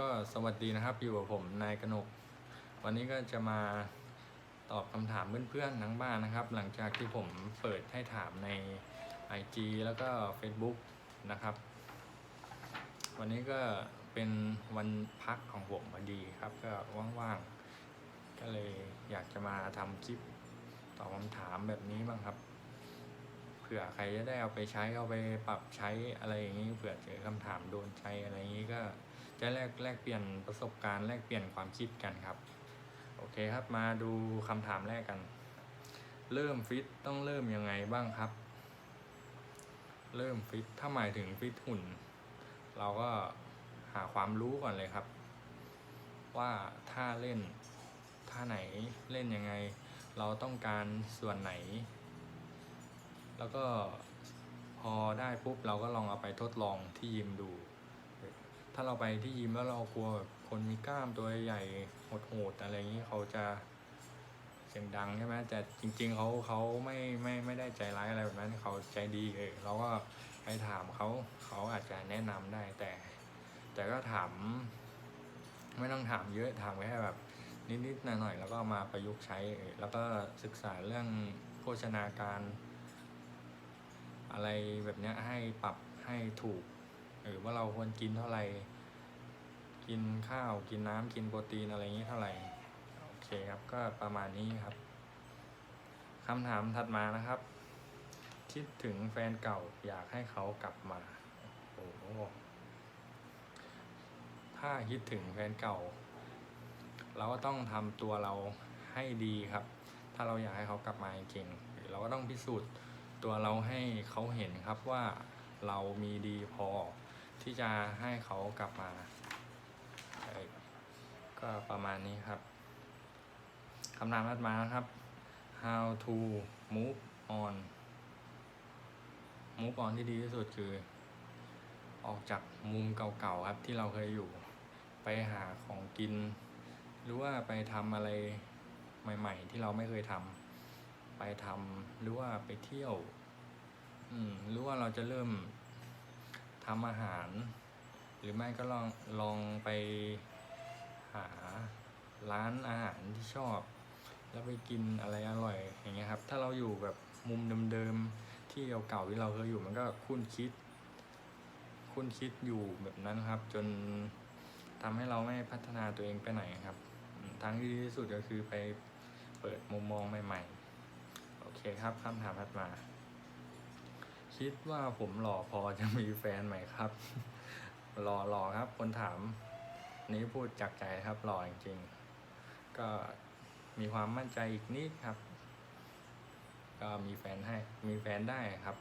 ก็สวัสดีนะครับอยู่กับผมนายกนก วันนี้ก็จะมาตอบคำถามเพื่อนๆทั้งบ้านนะครับ หลังจากที่ผมเปิดให้ถามใน IG แล้วก็ Facebook นะครับ วันนี้ก็เป็นวันพักของผมพอดีครับ ก็ว่างๆ ก็เลยอยากจะมาทำคลิปตอบคำถามแบบนี้บ้างครับเผื่อใครจะได้เอาไปใช้เอาไปปรับใช้อะไรอย่างนี้เผื่อเจอคำถามโดนใจอะไรอย่างนี้ก็ จะแลกแลกเปลี่ยนประสบการณ์แลกเปลี่ยนความคิดกันครับ โอเคครับมาดูคำถามแรกกัน เริ่มฟิตต้องเริ่มยังไงบ้างครับ เริ่มฟิตถ้าหมายถึงฟิตหุ่น เราก็หาความรู้ก่อนเลยครับ ว่าท่าเล่นท่าไหนเล่นยังไง เราต้องการส่วนไหน แล้วก็พอได้ปุ๊บเราก็ลองเอาไปทดลองที่ยิมดู ถ้าเราไปที่ยิมแล้วเรากลัวแบบคนมีกล้ามตัวใหญ่โหดๆอะไรอย่างนี้เขาจะเสียงดังใช่ไหมแต่จริง ๆเขาเขาไม่ไม่ไม่ได้ใจร้ายอะไรแบบนั้นเขาใจดีเออเราก็ไปถามเขาเขาอาจจะแนะนำได้แต่ แต่ก็ถาม ไม่ต้องถามเยอะถามแค่แบบนิดๆหน่อยๆแล้วก็มาประยุกต์ใช้เออแล้วก็ศึกษาเรื่องโภชนาการ อะไรแบบนี้ให้ปรับให้ถูก ออว่าเราควรกินเท่าไหร่กินข้าวกินน้ำกินโปรตีนอะไรอย่างนี้เท่าไหร่โอเคครับก็ประมาณนี้ครับคำถามถัดมานะครับ คิดถึงแฟนเก่าอยากให้เขากลับมาโอ้โหถ้าคิดถึงแฟนเก่า เราก็ต้องทำตัวเราให้ดีครับ ถ้าเราอยากให้เขากลับมาจริงเราก็ต้องพิสูจน์ตัวเราให้เขาเห็นครับว่าเรามีดีพอ ที่จะให้เขากลับมาก็ประมาณนี้ครับคำถามถัดมานะครับ how to move on move on ที่ดีที่สุดคือ ออกจากมุมเก่าๆครับที่เราเคยอยู่ ไปหาของกิน หรือว่าไปทำอะไรใหม่ๆ ที่เราไม่เคยทำไปทำหรือว่าไปเที่ยว อืมหรือว่าเราจะเริ่ม ทำอาหาร หรือไม่ก็ลองลองไปหาร้านอาหารที่ชอบ แล้วไปกินอะไรอร่อยอย่างเงี้ยครับ ถ้าเราอยู่แบบมุมเดิมๆที่เก่าๆที่เราเคยอยู่มันก็คุ้นคิด คุ้นคิดอยู่แบบนั้นครับ จนทำให้เราไม่พัฒนาตัวเองไปไหนครับ ทางที่ดีที่สุดก็คือไปเปิดมุมมองใหม่ ๆ โอเคครับคำถามถัดมา คิดว่าผมหล่อพอจะมีแฟนไหมครับหล่อหล่อครับ คนถาม นี้พูดจากใจครับหล่อจริงๆ ก็มีความมั่นใจอีกนิดครับ ก็มีแฟนให้ มีแฟนได้ครับ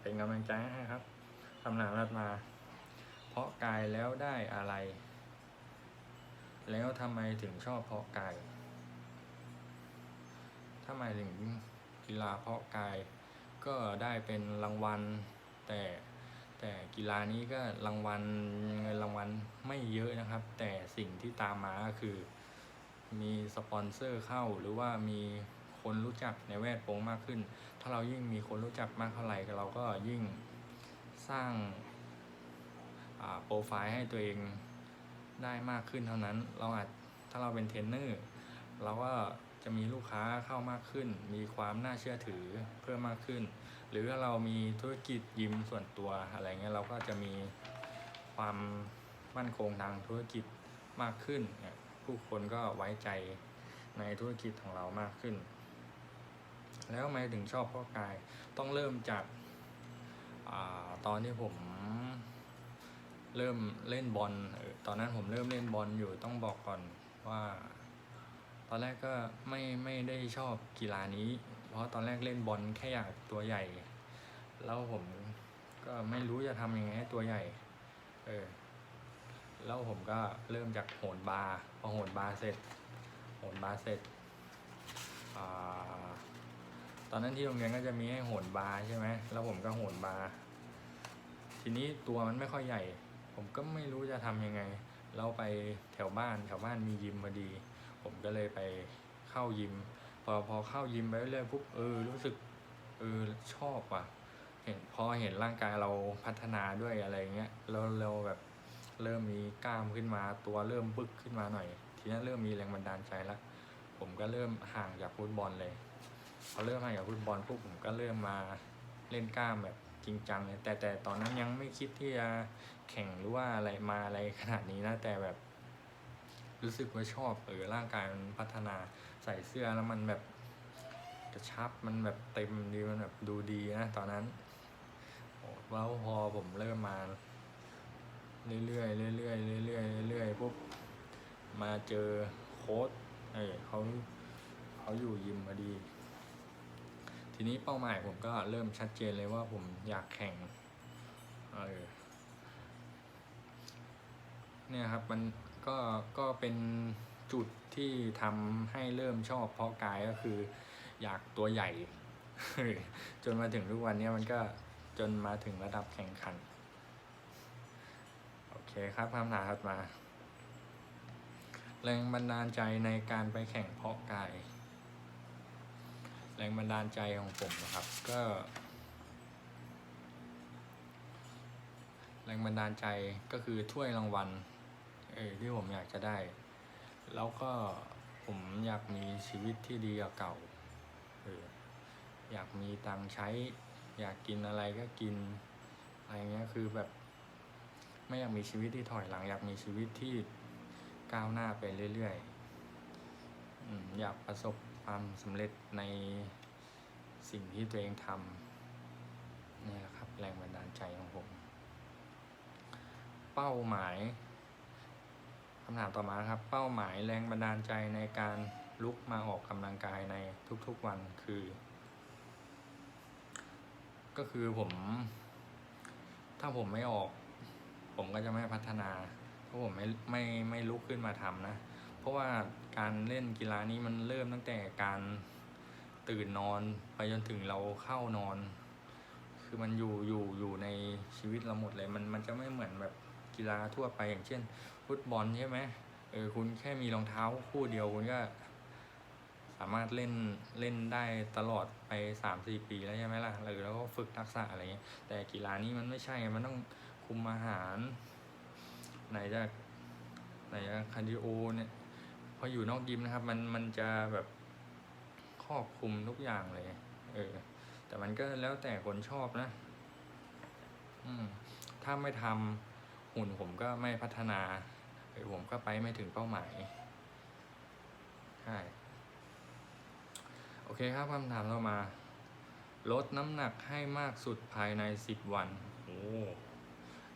เป็นกำลังใจให้ครับคำถามถัดมา เพาะกายแล้วได้อะไร แล้วทำไมถึงชอบเพาะกายทำไมถึงกีฬาเพาะกาย ก็ได้เป็นรางวัล แต่แต่กีฬานี้ก็รางวัลเงินรางวัลไม่เยอะนะครับ แต่สิ่งที่ตามมาก็คือ มีสปอนเซอร์เข้าหรือว่ามีคนรู้จักในแวดวงมากขึ้น ถ้าเรายิ่งมีคนรู้จักมากเท่าไหร่เราก็ยิ่งสร้างโปรไฟล์ให้ตัวเองได้มากขึ้นเท่านั้น เราอาจถ้าเราเป็นเทรนเนอร์เราก็ จะมีลูกค้าเข้ามากขึ้น มีความน่าเชื่อถือเพิ่มมากขึ้น หรือถ้าเรามีธุรกิจยิมส่วนตัวอะไรเงี้ยเราก็จะมีความมั่นคงทางธุรกิจมากขึ้น ผู้คนก็ไว้ใจในธุรกิจของเรามากขึ้น แล้วทำไมถึงชอบพ่อกายต้องเริ่มจากอาตอนที่ผมเริ่มเล่นบอลตอนนั้นผมเริ่มเล่นบอลอยู่ต้องบอกก่อนว่า ตอนแรกก็ไม่ไม่ได้ชอบกีฬานี้ เพราะตอนแรกเล่นบอลแค่อยากตัวใหญ่ แล้วผมก็ไม่รู้จะทำยังไงให้ตัวใหญ่ เออ แล้วผมก็เริ่มจากโหนบาร์พอโหนบาร์เสร็จ โหนบาร์เสร็จอ่าตอนนั้นที่โรงเรียนก็จะมีให้โหนบาร์ใช่ไหมแล้วผมก็โหนบาร์ทีนี้ตัวมันไม่ค่อยใหญ่ ผมก็ไม่รู้จะทำยังไง เราไปแถวบ้านแถวบ้านมียิมพอดี ผมก็เลยไปเข้ายิม พอพอเข้ายิมไปเรื่อยๆปุ๊บเออรู้สึกเออชอบว่ะเห็นพอเห็นร่างกายเราพัฒนาด้วยอะไรเงี้ยเราเราแบบเริ่มมีกล้ามขึ้นมาตัวเริ่มบึกขึ้นมาหน่อย ทีนี้เริ่มมีแรงบันดาลใจแล้วผมก็เริ่มห่างจากฟุตบอลเลยพอเริ่มห่างจากฟุตบอลปุ๊บผมก็เริ่มมาเล่นกล้ามแบบจริงจังเลยแต่แต่ตอนนั้นยังไม่คิดที่จะแข่งหรือว่าอะไรมาอะไรขนาดนี้นะแต่แบบ รู้สึกว่าชอบเออร่างกายมันพัฒนาใส่เสื้อแล้วมันแบบกระชับมันแบบเต็มดีมันแบบดูดีนะตอนนั้นโอ้แล้วพอผมเริ่มมาเรื่อยๆเรื่อยๆเรื่อยๆเรื่อยๆปุ๊บมาเจอโค้ดเออเขาเขาอยู่ยิมพอดี ทีนี้เป้าหมายผมก็เริ่มชัดเจนเลยว่าผมอยากแข่งเออเนี่ยครับมัน ก็ก็เป็นจุดที่ทำให้เริ่มชอบเพาะกายก็คืออยากตัวใหญ่ จนมาถึงทุกวันนี้มันก็จนมาถึงระดับแข่งขัน โอเคครับคำถามถัดมา แรงบันดาลใจในการไปแข่งเพาะกาย แรงบันดาลใจของผมนะครับก็ แรงบันดาลใจก็คือถ้วยรางวัล เออที่ผมอยากจะได้ แล้วก็ผมอยากมีชีวิตที่ดีกว่าเก่าเอออยากมีตังค์ใช้ อยากกินอะไรก็กินอะไรเงี้ยคือแบบ ไม่อยากมีชีวิตที่ถอยหลัง อยากมีชีวิตที่ก้าวหน้าไปเรื่อยๆอยากประสบความสำเร็จในสิ่งที่ตัวเองทำนี่แหละครับ แรงบันดาลใจของผม เป้าหมายำถามต่อมาครับ เป้าหมายแรงบันดาลใจในการลุกมาออกกำลังกายในทุกๆวันคือ ก็คือผม ถ้าผมไม่ออก ผมก็จะไม่พัฒนาเพราผมไม่ไม่ไม่ลุกขึ้นมาทำนะ เพราะว่าการเล่นกีฬานี้มันเริ่มตั้งแต่การตื่นนอนไปจนถึงเราเข้านอน คือมันอยู่อยู่อยู่ในชีวิตเราหมดเลย มันมันจะไม่เหมือนแบบ กีฬาทั่วไปอย่างเช่น ฟุตบอลใช่ไหมเออคุณแค่มีรองเท้าคู่เดียวคุณก็ สามารถเล่นเล่นได้ตลอดไปสามสี่ปีแล้วใช่ไหมล่ะหรือแล้วก็ฝึกทักษะอะไรเงี้ยแต่กีฬานี้มันไม่ใช่มันต้องคุมอาหาร ไหนจะไหนจะคาร์ดิโอเนี่ยพออยู่นอกยิมนะครับ มันมันจะแบบครอบคลุมทุกอย่างเลยเออแต่มันก็แล้วแต่คนชอบนะ อืม ถ้าไม่ทำ หุ่นผมก็ไม่พัฒนาเออผมก็ไปไม่ถึงเป้าหมายใช่โอเคครับคำถามต่อมา ลดน้ำหนักให้มากสุดภายใน 10 วันโอ้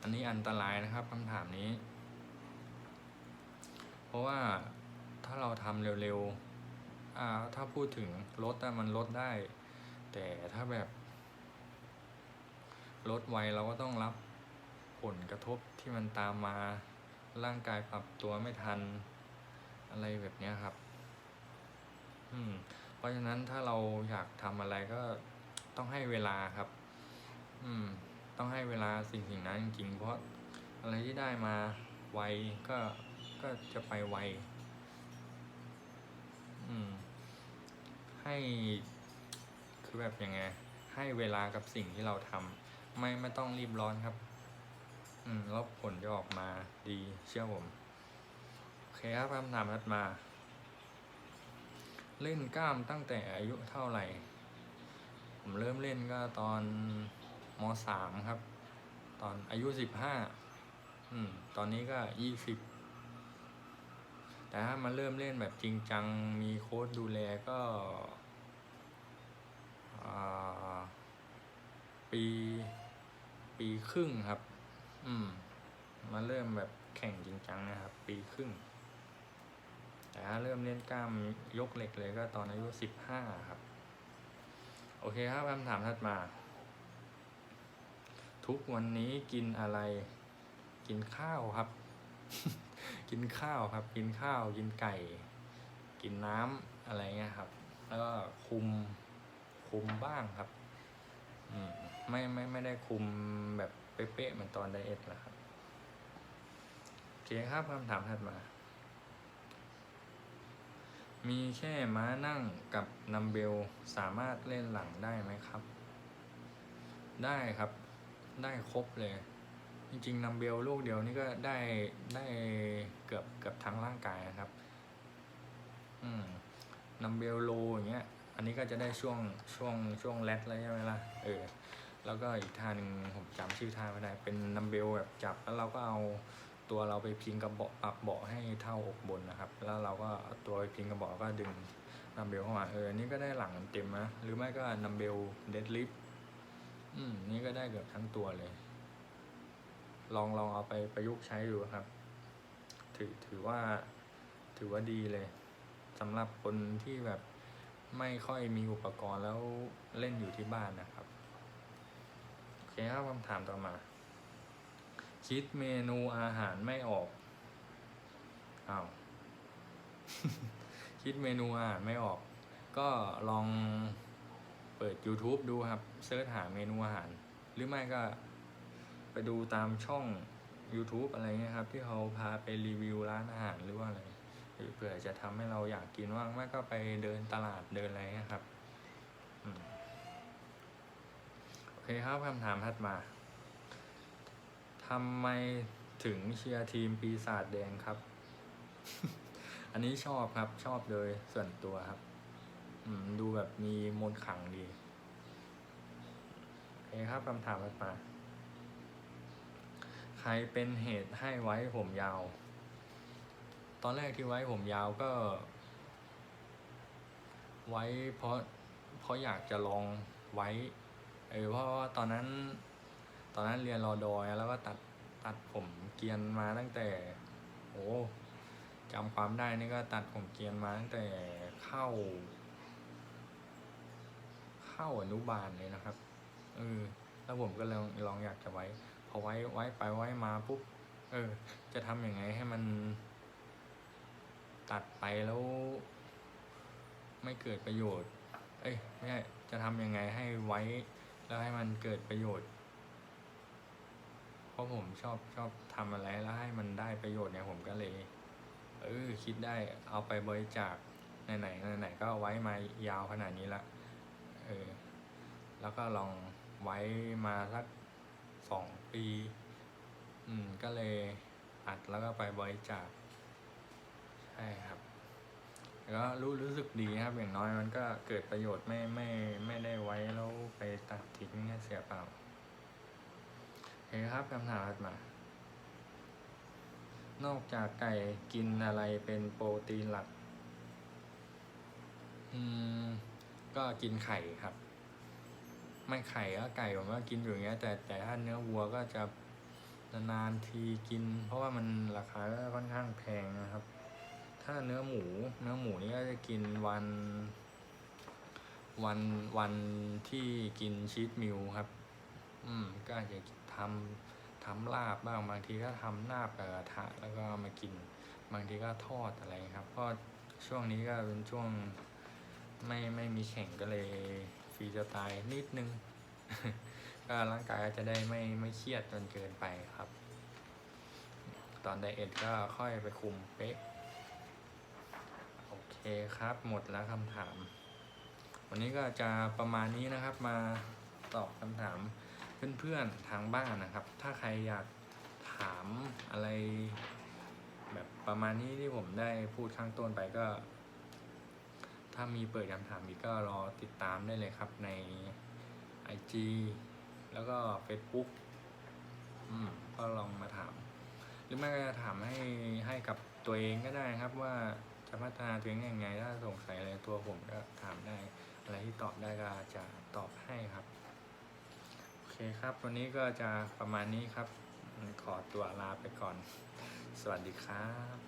อันนี้อันตรายนะครับคำถามนี้ เพราะว่าถ้าเราทำเร็วๆอ่าถ้าพูดถึงลดอะมันลดได้ แต่ถ้าแบบลดไวเราก็ต้องรับ ผลกระทบที่มันตามมา ร่างกายปรับตัวไม่ทัน อะไรแบบนี้ครับ อืม เพราะฉะนั้นถ้าเราอยากทำอะไรก็ต้องให้เวลาครับ อืม ต้องให้เวลาสิ่งสิ่งนั้นจริงๆ เพราะอะไรที่ได้มาไวก็ก็จะไปไว อืม ให้คือแบบยังไง ให้เวลากับสิ่งที่เราทำไม่ไม่ต้องรีบร้อนครับ อืมแล้วผลจะออกมาดีเชื่อผมโอเคครับคำถามถัดมา เล่นกล้ามตั้งแต่อายุเท่าไหร่ ผมเริ่มเล่นก็ตอนมสามครับ ตอนอายุสิบห้าอืม ตอนนี้ก็ยี่สิบแต่ถ้ามาเริ่มเล่นแบบจริงจังมีโค้ชดูแลก็ปี ปีครึ่งครับ อืม มาเริ่มแบบแข่งจริงจังนะครับ ปีครึ่ง แต่ถ้าเริ่มเล่นกล้ามยกเหล็กเลยก็ตอนอายุสิบห้าครับ โอเคครับคำถามถัดมา ทุกวันนี้กินอะไร กินข้าวครับ กินข้าวครับ กินข้าว กินไก่ กินน้ำอะไรเงี้ยครับ แล้วก็คุมคุมบ้างครับ อืมไม่ไม่ไม่ได้คุมแบบ เป๊ะๆเหมือนตอนไดเอทนะครับโอเคครับคำถามถัดมา มีแค่ม้านั่งกับนัมเบลสามารถเล่นหลังได้ไหมครับ ได้ครับได้ครบเลย จริงๆนัมเบลลูกเดียวนี่ก็ได้ได้เกือบเกือบทั้งร่างกายนะครับ อืมนัมเบลโลอย่างเงี้ย อันนี้ก็จะได้ช่วงช่วงช่วงแรดแล้วใช่ไหมล่ะ เออ แล้วก็อีกท่าหนึ่งผมจำชื่อท่าไม่ได้ เป็นนัมเบลแบบจับแล้วเราก็เอาตัวเราไปพิงกับเบาะปรับเบาะให้เท่าอกบนนะครับ แล้วเราก็เอาตัวไปพิงกับเบาะก็ดึงนัมเบลเข้ามาเออนี่ก็ได้หลังเต็มนะหรือไม่ก็นัมเบลเดดลิฟอืมนี่ก็ได้เกือบทั้งตัวเลย ลองลองเอาไปประยุกต์ใช้ดูครับ ถือถือว่าถือว่าดีเลยสำหรับคนที่แบบไม่ค่อยมีอุปกรณ์แล้วเล่นอยู่ที่บ้านนะครับ คครับคำถามต่อมา คิดเมนูอาหารไม่ออกอ้าวคิดเมนูอาหารไม่ออก ก็ลองเปิด YouTube ดูครับเสิร์ชหาเมนูอาหาร หรือไม่ก็ไปดูตามช่อง YouTube อะไรเงี้ยครับ ที่เขาพาไปรีวิวร้านอาหารหรือว่าอะไรหรือเผื่อจะทำให้เราอยากกินว่างไม่ก็ไปเดินตลาดเดินอะไรเงี้ยครับ อืม เคครับคำถามถัดมาทำไมถึงเชียร์ทีมปีศาจแดงครับ อันนี้ชอบครับชอบโดยส่วนตัวครับดูแบบมีมนขังดีโอเคครับคำถามถัดมาใครเป็นเหตุให้ไว้ผมยาว ตอนแรกที่ไว้ผมยาวก็ ไว้เพราะเพราะอยากจะลองไว้ เออเพราะว่าตอนนั้น ตอนนั้นเรียนรอดอยแล้วก็ตัดตัดผมเกียนมาตั้งแต่โอ้จำความได้นี่ก็ตัดผมเกียนมาตั้งแต่เข้า เข้าอนุบาลเลยนะครับเออแล้วผมก็ลองลองอยากจะไว้ พอไว้ไว้ไปไว้มาปุ๊บเออ จะทำยังไงให้มัน ตัดไปแล้ว ไม่เกิดประโยชน์ เอ้ยไม่ใช่จะทำยังไงให้ไว้ แล้วให้มันเกิดประโยชน์ เพราะผมชอบชอบทำอะไรแล้วให้มันได้ประโยชน์เนี่ยผมก็เลย เออคิดได้เอาไปบริจาคไหนไหนไหนๆก็ไว้มายาวขนาดนี้ละเออแล้วก็ลองไว้มาสักสองปี อืมก็เลยอัดแล้วก็ไปบริจาคใช่ครับ ก็รู้รู้สึกดีครับอย่างน้อยมันก็เกิดประโยชน์ไม่ไม่ไม่ได้ไว้แล้วไปตัดทิ้งเนี่ยเสียเปล่าโอเคครับคำถามมานอกจากไก่กินอะไรเป็นโปรตีนหลัก อืม ก็กินไข่ครับ ไม่ไข่ก็ไก่ผมก็กินอยู่อย่างเงี้ย แต่แต่ถ้าเนื้อวัวก็จะนานๆทีกิน เพราะว่ามันราคาก็ค่อนข้างแพงนะครับ ถ้าเนื้อหมู เนื้อหมูนี่ก็จะกินวัน วันวันที่กินชีสมิลครับ อืม ก็อาจจะทำทำลาบบ้างบางทีก็ทำลาบกับกระทะแล้วก็มากิน บางทีก็ทอดอะไรครับเพราะช่วงนี้ก็เป็นช่วงไม่ไม่มีแข่งก็เลยฟรีสไตล์นิดนึง ก็ร่างกายจะได้ไม่ไม่เครียดจนเกินไปครับ ตอนไดเอทก็ค่อยไปคุมเป๊ะ เคครับหมดแล้วคำถาม วันนี้ก็จะประมาณนี้นะครับมาตอบคำถามเพื่อนๆทางบ้านนะครับ ถ้าใครอยากถามอะไร แบบประมาณนี้ที่ผมได้พูดข้างต้นไปก็ ถ้ามีเปิดคำถามอีกก็รอติดตามได้เลยครับใน IG แล้วก็ Facebook อืมก็ลองมาถาม หรือไม่ก็จะถามให้ให้กับตัวเองก็ได้ครับว่า จะพัฒนาตัวเองยังไงถ้าสงสัยอะไรตัวผมก็ถามได้ อะไรที่ตอบได้ก็จะตอบให้ครับ โอเคครับ วันนี้ก็จะประมาณนี้ครับ ขอตัวลาไปก่อน สวัสดีครับ